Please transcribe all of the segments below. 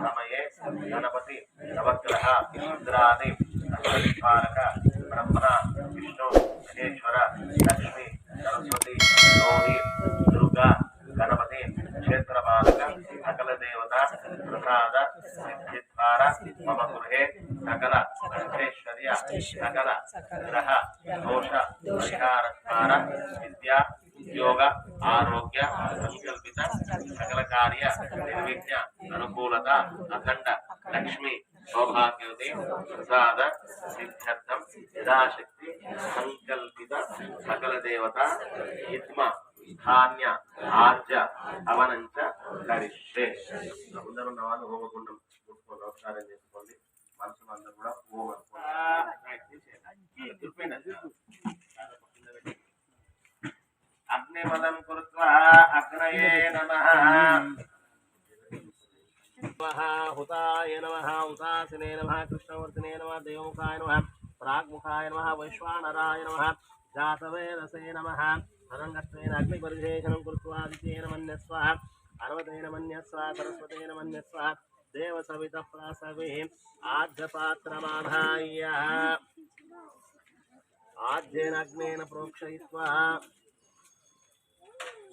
సమయే గణపతి నవగ్రహ ఇంద్రాది అష్టదిక్పాలక బ్రహ్మ విష్ణు మహేశ్వర లక్ష్మి సరస్వతి గౌరీ దుర్గా గణపతి క్షేత్రపాలక సకల దేవత ప్రసాద సిద్ధిద్వార మమ గృహే సకల అష్టైశ్వర్య సకల గ్రహ దోష పరిహారద్వార విద్యా ఉద్యోగ ఆరోగ్య సంకల్పిత సకల కార్య నిర్విఘ్న అనుకూలత అఖండ లక్ష్మి సౌభాగ్యవతి ప్రసాద సిద్ధ్యర్థం యథాశక్తి సంకల్పిత సకల దేవత హిత్మ ధాన్య ఆర్జ అవనంచ కరిష్యే. అందరూ వాళ్ళు హోమగుండం ముట్టుకోండి अग्नये नमः। हुताय नमः हुतासिने नम कृष्णवर्तने नमः, देवमुखाय नमः, प्राग्मुखाय नमः, वैश्वानराय नमः, जातवेदसे नमः अनङ्गत्वेन अग्निपरिशेषणं कृत्वा दितेन मन्यस्व पर्वतेन मन्यस्व, सरस्वतेन मन्यस्व देवसवितः प्रासविः आद्यपात्रमाधाय। आद्येन अग्नेन प्रोक्षयित्वा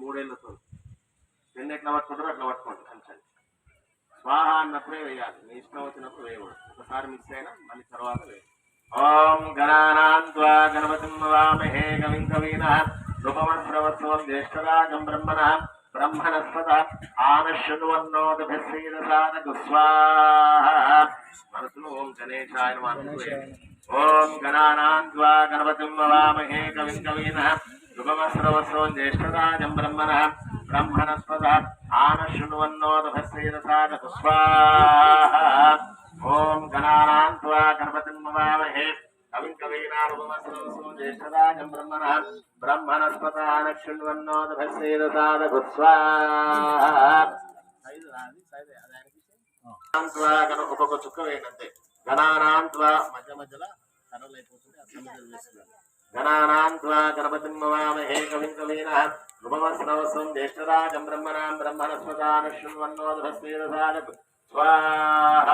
మూడేళ్ళతో రెండు ఎట్లా పట్టుకుంటారో అట్లా పట్టుకోండి. కొంచెం స్వాహ అన్నప్పుడే వేయాలి. మీ ఇష్టం వచ్చినప్పుడు వేయకూడదు. ఒకసారి మిస్ అయినా మళ్ళీ తర్వాత వేయాలి. ఓం గణానాన్వా గణపతిం వామహే కవిం కవీనః నృపమశ్రవస్వం జ్యేష్ఠరాజం బ్రహ్మణः. బ్రహ్మణస్పద ఆనశృణ్వన్నోదభిశ్రీరసాదకు స్వాహ మనసులో ఓం గణేశాయ నమః ఓం గణానాన్వా గణపతిం వామహే కవిం కవీనః నృపమశ్రవస్వం జ్యేష్ఠరాజం బ్రహ్మణः. బ్రహ్మణస్పద. ఆనశృణ్వన్నోదభిశ్రీరసాదకు స్వాహ ఓం గణానాం త్వా గణపతిం మవామహే కవిం కవీనానుపమస్రవసో జ్యేష్ఠరాజం బ్రహ్మణः. బ్రహ్మణస్పతాన శృణ్వన్నోదభస్సేదసాదగు స్వాహ ఒక్కొక్క చుక్క వేయండి గణానాం త్వా మధ్య మధ్యలో కర్రలు అయిపోతుంది అట్లా మధ్యలో వేస్తున్నాను గణానాం త్వా గణపతిం మవామహే కవిం కవీనః నృపమస్రవసం జ్యేష్ఠరాజం బ్రహ్మణాం స్వాహ.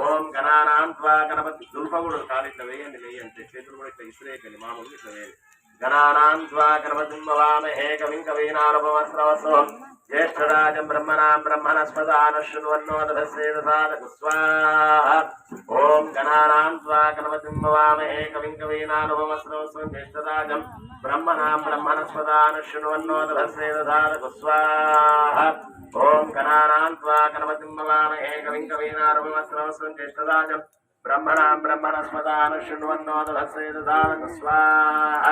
ఓం గణానాం త్వా గణపతి. దుల్పగుడు కాలు ఇట్లా వేయండి వేయండి. చేతులు కూడా ఇట్లా ఇసిరేయకండి మామూలు ఇట్లా వేయండి. గణానాం త్వా గణపతిం భవామహే కవిం కవీనారభవస్రవసోం జ్యేష్ఠరాజం బ్రహ్మణాం బ్రహ్మణస్పదాన శృణ్వన్నోదభస్సేదసాదకు స్వాహ ఓం గణానాం త్వా గణపతిం భవామహే కవిం కవీనారభవస్రవసోం జ్యేష్ఠరాజం బ్రహ్మణాం బ్రహ్మణస్పదాన శృణ్వన్నోదభస్సేదసాదకు స్వాహ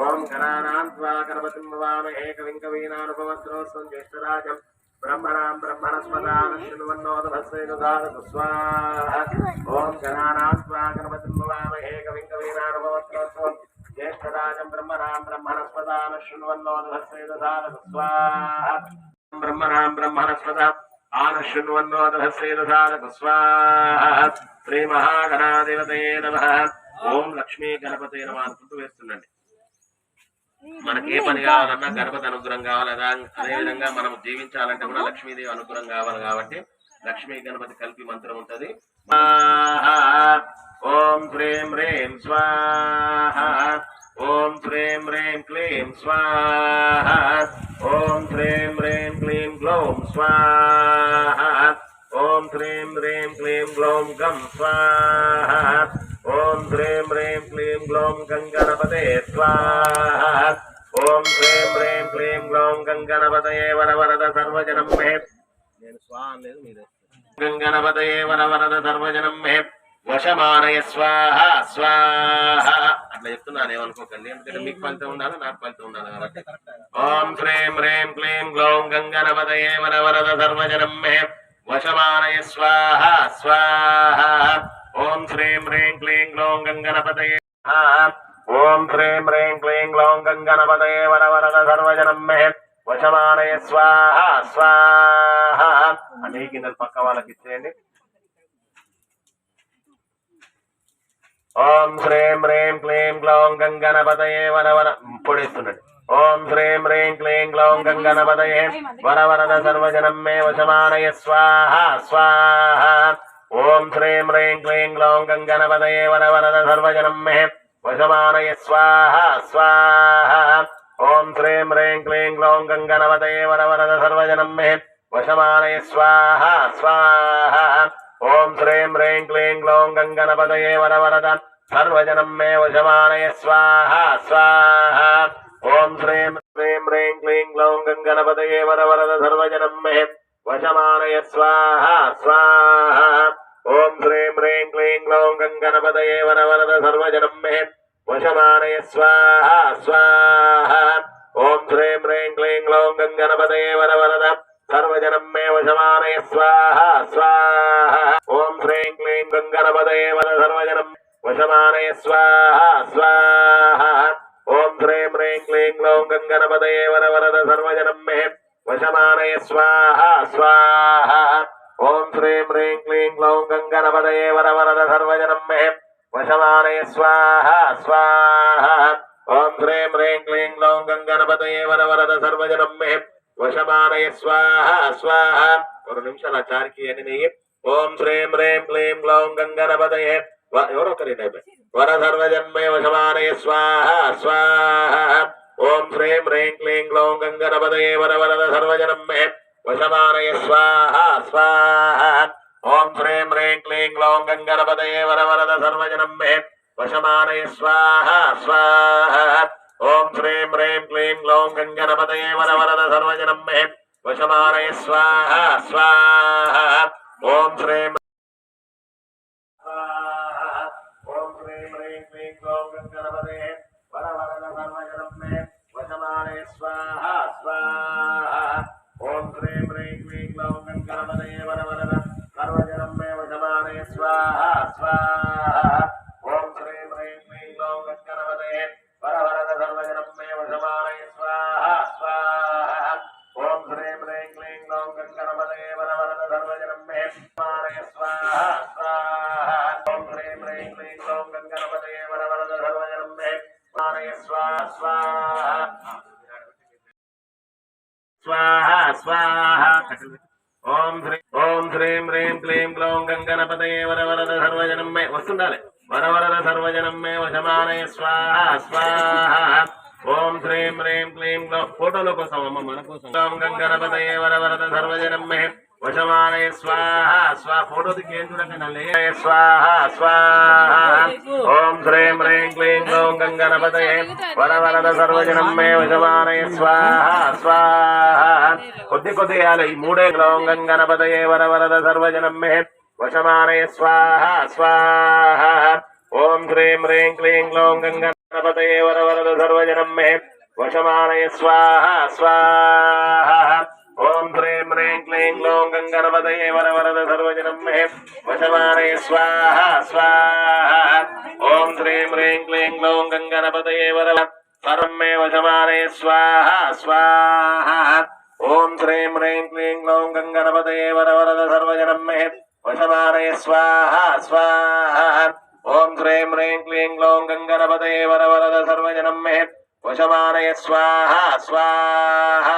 ఓం గణానాం త్వా గణపతిం భవామహే కవిం కవీనారభవస్రవసోం జ్యేష్ఠరాజం బ్రహ్మణాం బ్రహ్మణస్పదాన శృణ్వన్నోదభస్సేదసాదకు స్వాహ ఓం గణానాం త్వా గణపతిం భవామహే కవిం కవీనానుభవస్రోత్సం జ్యేష్ఠరాజం బ్రహ్మణాం బ్రహ్మణస్పదాన శృణ్వన్నోదభస్సేదసాదకు స్వాహ ఓం గణానాం త్వా గణపతిం స్వాహ శ్రీ నమ. ఓం లక్ష్మీ గణపతే నమ అనుకుంటూ వేస్తుండండి. మనకి ఏ పని కావాలన్నా గణపతి అనుగ్రహం కావాలి. అదే విధంగా మనం జీవించాలంటే కూడా లక్ష్మీదేవి అనుగ్రహం కావాలి కాబట్టి లక్ష్మీ గణపతి కలిపి మంత్రం ఉంటది. ఓం హ్రీం హ్రీం స్వాహ. ఓం హ్రీం హ్రీం క్లీం స్వాహ. ఓం హ్రీం హ్రీం క్లీం గ్లౌం స్వాహ. ఓం హ్రీం హ్రీం క్లీం గ్లౌం గం స్వాహ. ఓం హ్రీం హ్రీం క్లీం గ్లౌం గంగణపతే స్వాహ. ఓం హ్రీం హ్రీం క్లీం గ్లౌం గంగణపతయే వరవరద సర్వజనం మే నేను స్వాహ లేదు మీరే. గంగణపతయే వరవరద సర్వజనం మే వశమానయ స్వాహ. స్వాహ అట్లా చెప్తున్నాను ఏమనుకోకండి. ఎందుకంటే మీకు ఫలితం ఉండాలి నాకు ఫలితం ఉండాలి కాబట్టి. ఓం శ్రీం హ్రీం క్లీం గ్లౌం గంగనపదయే వరవరద సర్వజనం మే వశమానయ స్వాహ. స్వాహ ఓం శ్రీం హ్రీం క్లీం గ్లౌం గంగనపదయే ఓం శ్రీం హ్రీం క్లీం గ్లౌం గంగనపదయే వరవరద సర్వజనం మే వశమానయ స్వాహ. స్వాహ అన్ని కిందలు పక్క వాళ్ళకి ఇచ్చేయండి. ఓం శ్రీం హ్రీం క్లీం గ్లౌం గంగనపదయే వరవర పొడిస్తున్నాడు ఓం శ్రీం హ్రీం క్లీం గ్లౌం గంగనపదయే వరవరద సర్వజనం మే వశమానయ. స్వాహ స్వాహ. ఓం శ్రీం హ్రీం క్లీం గ్లౌం గంగనపదయే వరవరద సర్వజనం మే వశమానయ. స్వాహ స్వాహ. ఓం శ్రీం హ్రీం క్లీం గ్లౌం గంగనపదయే వరవరద సర్వజనం మే వశమానయ. స్వాహ స్వాహ. ఓం శ్రీం హ్రీం క్లీం గ్లౌం గంగనపదయే వరవరద సర్వజనం మే వశమానయ స్వాహ స్వాహ. ఓం శ్రీం హ్రీం హ్రీం క్లీం గ్లౌం గంగనపదయే వరవరద సర్వజనం మే వశమానయ స్వాహ స్వాహ. ఓం శ్రీం హ్రీం క్లీం గ్లౌం గంగనపదయే వరవరద సర్వజనం మే వశమానయ స్వాహ స్వాహ. ఓం శ్రీం హ్రీం క్లీం గ్లౌం గంగనపదయే వరవరద సర్వజనం మే వశమానయ స్వాహ స్వాహ ఓం శ్రీం క్లీం గంగనపదయే వర సర్వజనం వశమానయ స్వాహ స్వాహ ఓం శ్రీం హ్రీం క్లీం గ్లౌం గంగనపదయే వర వరద సర్వజనం మే వశమానయ స్వాహ స్వాహ ఓం శ్రీం హ్రీం క్లీం గ్లౌం గంగనపదయే వర వరద సర్వజనం మే వశమానయ స్వాహ స్వాహ ఓం శ్రీం హ్రీం క్లీం గ్లౌం గంగనపదయే వర వరద సర్వజనం మే వశమానయ స్వాహ. స్వాహ ఒక నిమిషాలు ఆ చారికి అని ఓం శ్రీం రేం క్లీం గ్లౌం గంగనపదయే వ- ఎవరో ఒకరి వర సర్వజన్మే వశమానయ స్వాహ స్వాహ. ఓం శ్రీం రేం క్లీం గ్లౌం గంగనపదయే వర వరద సర్వజనం మే వశమానయ స్వాహ. స్వాహ ఓం శ్రీం రేం క్లీం గ్లౌం గంగనపదయే వర వరద సర్వజనం మే వశమానయ స్వాహ స్వాహ. ఓం శ్రీం హ్రీం క్లీం గ్లౌం గంగణపతయే వర వరద సర్వజనం మే వశమానయ స్వాహ స్వాహ. ఓం శ్రీం ఓం శ్రీం హ్రీం క్లీం గ్లౌం గంగనపదే వర సర్వజనం మే వశమానయ స్వాహ స్వాహ. ఓం శ్రీం హ్రీం క్లీం గ్లౌం గంగణపతయే వర వరద సర్వజనం మే వశమానయ స్వాహ స్వాహ. స్వాహ స్వాహ ఓం శ్రీ ఓం శ్రీం హ్రీం క్లీం గ్లౌం గంగనపదయే వర సర్వజనం మే వస్తుండాలి వరవరద సర్వజనం మే వశమానయ స్వాహ స్వాహ ఓం శ్రీం హ్రీం క్లీం గ్లౌం ఫోటోల కోసం అమ్మ మన కోసం గ్లౌం వరవరద సర్వజనం మే వశమానయ స్వాహ. స్వా ఫోటో దిక్కు చూడకండి స్వాహ స్వాహ. ఓం శ్రీం హ్రీం క్లీం గ్లౌం గంగనపదయే వర వరద సర్వజనం మే వశమానయ స్వాహ స్వాహ. కొద్ది కొద్ది వేయాలి ఈ మూడే గ్లౌం గంగనపదయే వర వరద సర్వజనం మే వశమానయ స్వాహ స్వాహ. ఓం శ్రీం హ్రీం క్లీం గ్లౌం గంగనపదయే వర వరద సర్వజనం మే వశమానయ స్వాహ స్వాహ. ఓం శ్రీం హ్రీం క్లీం గ్లౌం గంగనపదయే వర వరద సర్వజనం మే వశమానే స్వాహ స్వాహ. ఓం శ్రీం హ్రీం క్లీం గ్లౌం గంగనపదయే వర సర్వం మే వశమానే స్వాహ స్వాహ. ఓం శ్రీం హ్రీం క్లీం గ్లౌం గంగనపదయే వర వరద సర్వజనం మే వశమానే స్వాహ స్వాహ. ఓం శ్రీం హ్రీం క్లీం గ్లౌం గంగనపదయే వర వరద సర్వజనం మే వశమానయ స్వాహ స్వాహ.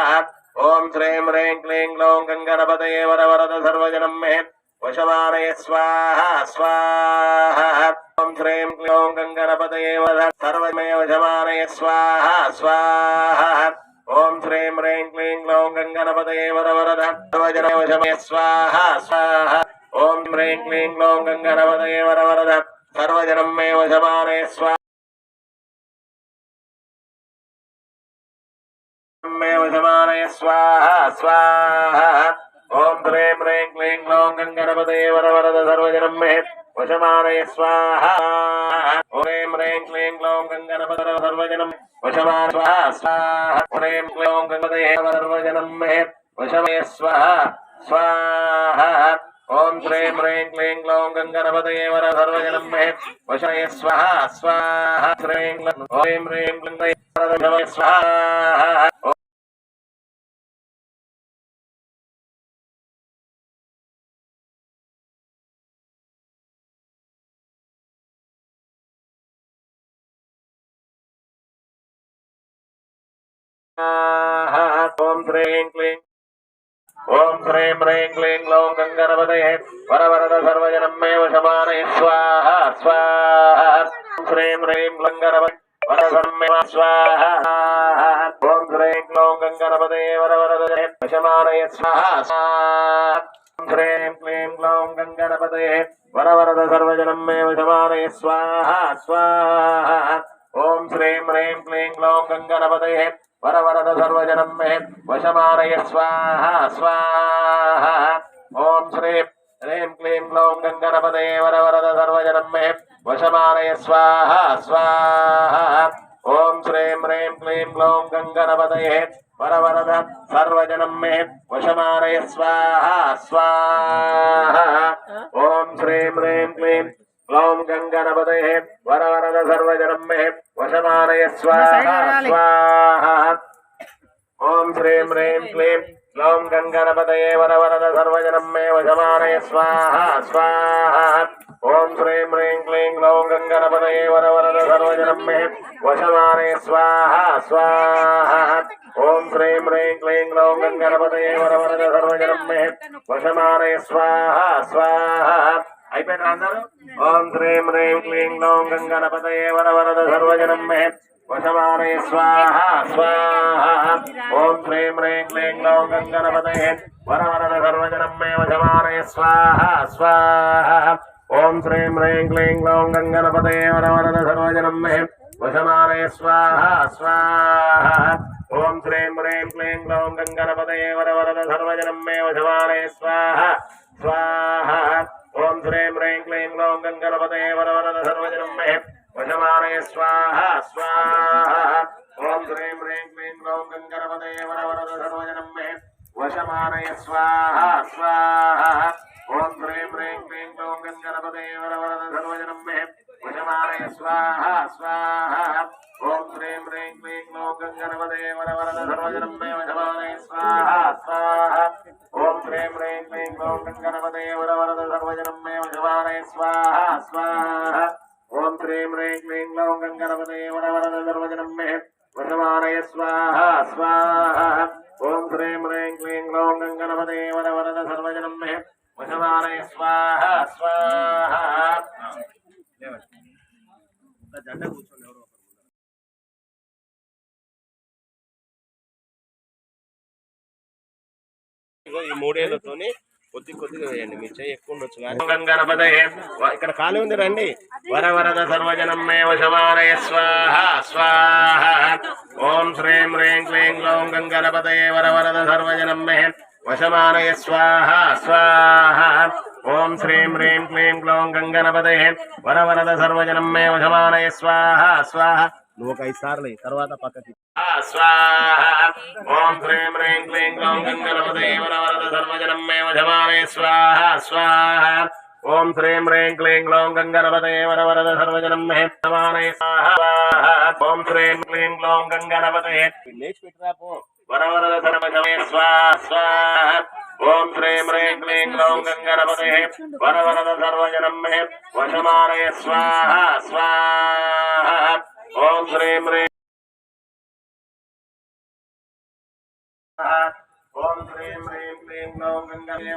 ఓం శ్రీం హ్రీం క్లీం గ్లౌం గంగనపదయే వర వరద సర్వజనం మే వశమానయ స్వాహ స్వాహ ఓం శ్రీం క్లీం గంగనపదయే వర సర్వమే వశమానయ స్వాహ స్వాహ ఓం శ్రీం హ్రీం క్లీం గ్లౌం గంగనపదయే వర వరద సర్వజన వశమయ స్వాహ స్వాహ ఓం హ్రీం క్లీం గ్లౌం గంగనపదయే వర వరద సర్వజనం స్వాహ స్వాహ. ఓం హ్రీం హ్రీం క్లీం గ్లౌం గంగనపదయే వర వరద సర్వజనం మే వశమానయ స్వాహ. ఓం హ్రీం క్లీం క్లౌం గంగణపతర సర్వజనం వశమాన స్వాహ స్వాహ. ఓం క్లౌం గంగపతయ సర్వజనం మే వశమయ స్వాహ స్వాహ. ఓం శ్రీం హ్రీం క్లీం క్లౌం గంగణపతయ వర సర్వజనం మే వశమయ స్వాహ స్వాహ. శ్రీం ఓం హ్రీం క్లీం స్వాహ. ఓం శ్రీం క్లీం. ఓం శ్రీం హ్రీం క్లీం గ్లౌం గంగణపతయే వరవరద సర్వజనం మే వశమానయ స్వాహ స్వాహ. శ్రీం హ్రీం గంగణపతి వరసమ్మే స్వాహ. ఓం శ్రీం గ్లౌం గంగణపతయే వరవరద వశమానయ స్వాహ స్వాహ. శ్రీం క్లీం గ్లౌం వరవరద సర్వజనం మే వశమానయ స్వాహ స్వాహ. ఓం శ్రీం హ్రీం క్లీం గ్లౌం గంగణపతయే వశమానయ స్వాహ స్వాహ. ఓం శ్రీ హ్రీం క్లీం క్లౌం గంగణపతయే వరవరద సర్వజనం మే వశమానయ స్వాహ స్వాహ. ఓం శ్రీం హ్రీం క్లీం క్లౌం గంగణపతయే వరవరద సర్వజనం మే వశమానయ స్వాహ స్వాహ. ఓం శ్రీం హ్రీం క్లీం గ్లౌం గంగణపతయే వరవరద సర్వజనం మే వశమానయ స్వాహ స్వాహ. ఓం శ్రీం హ్రీం క్లీం గ్లౌం గంగణపతయే వరవరద సర్వజనం మే వశమానయ స్వాహ స్వాహ. ఓం శ్రీం హ్రీం క్లీం గ్లౌం గంగణపతయే వరవరద సర్వజనం మే వశమానయ స్వాహ స్వాహ. అయిపోయిన అందరూ? ఓం శ్రీం హ్రీం క్లీం గ్లౌం గంగణపతయే వరవరద సర్వజనం మే వశమానయ స్వాహ స్వాహ ఓం శ్రీం హ్రీం క్లీం గ్లౌం గంగణపతయే వరవరద సర్వజనం మే వశమానయ స్వాహ స్వాహ ఓం శ్రీం హ్రీం క్లీం గ్లౌం గంగణపతయే వరవరద సర్వజనం మే వశమానయ స్వాహ స్వాహ ఓం శ్రీం హ్రీం క్లీం గ్లౌం గంగణపతయే వరవరద సర్వజనం మే వశమానయ స్వాహ స్వాహ ఓం శ్రీం హ్రీం క్లీం గ్లౌం గంగణపతయే వరవరద సర్వజనం మే వశమానయ స్వాహ స్వాహ. ఓం శ్రీం హ్రీం క్లీం గ్లౌం గంగణపతయే వరవరద సర్వజనం మే వశమానయ స్వాహ స్వాహ. ఓం శ్రీం హ్రీం క్లీం గ్లౌం గంగణపతయే వరవరద సర్వజనం మే వశమానయ స్వాహ స్వాహ. ఓం శ్రీం హ్రీం క్లీం గ్లౌం గంగణపతయే వరవరద సర్వజనం మే వశమానయ స్వాహ స్వాహ. ఓం శ్రీం హ్రీం క్లీం గ్లౌం వరవరద సర్వజనం మే వశమానయ స్వాహ స్వాహ. ఓం శ్రీం హ్రీం క్లీం గ్లౌం గంగణపతయే వరవరద సర్వజనం మే. వశమానయ స్వాహ స్వాహ. ఓం శ్రీం హ్రీం క్లీం గ్లౌం గంగణపతయే వరవరద సర్వజనం మే. వశమానయ స్వాహ స్వాహ. జెండా కూర్చోండి ఎవరో ఈ మూడేళ్ళతోని కొద్ది కొద్దిగా వేయండి. మీ చేయి ఎక్కువ ఉండొచ్చు ఇక్కడ ఖాళీ ఉంది రండి. వర వరద సర్వజనం మే వశమానయ స్వాహ స్వాహ. ఓం శ్రీం హ్రీం క్లీం గ్లౌం గంగణపతయే వరవరద సర్వజనం మే వశమానయ స్వాహ స్వాహ. ఓం శ్రీం హ్రీం క్లీం గ్లౌం గంగణపతయే వరవరద సర్వజనం మే వశమానయ స్వాహ స్వాహ. నువ్వు ఒక ఐదు సార్లు తర్వాత పక్కకి ఓం హ్రీం హ్రీం క్లీం గ్లౌం గంగణపతయే వరవరద సర్వజనం మే వశమానయ స్వాహ స్వాహ. ఓం శ్రీం హ్రీం క్లీం గ్లౌం గంగణపతయే వరవరద సర్వజనం మే వశమానయ స్వాహ. ఓం శ్రీం క్లీం గ్లౌం గంగణపతయే లేచి పెట్టిరా పో. వరవరద సర్వజమే స్వాహ స్వాహ. ఓం శ్రీం హ్రీం క్లీం గ్లౌం గంగణపతయే వరవరద సర్వజనం మే వశమానయ స్వాహ స్వాహ. ఓం శ్రీం హ్రీం. ఓం శ్రీం హ్రీం క్లీం గ్లౌం గంగణపతయే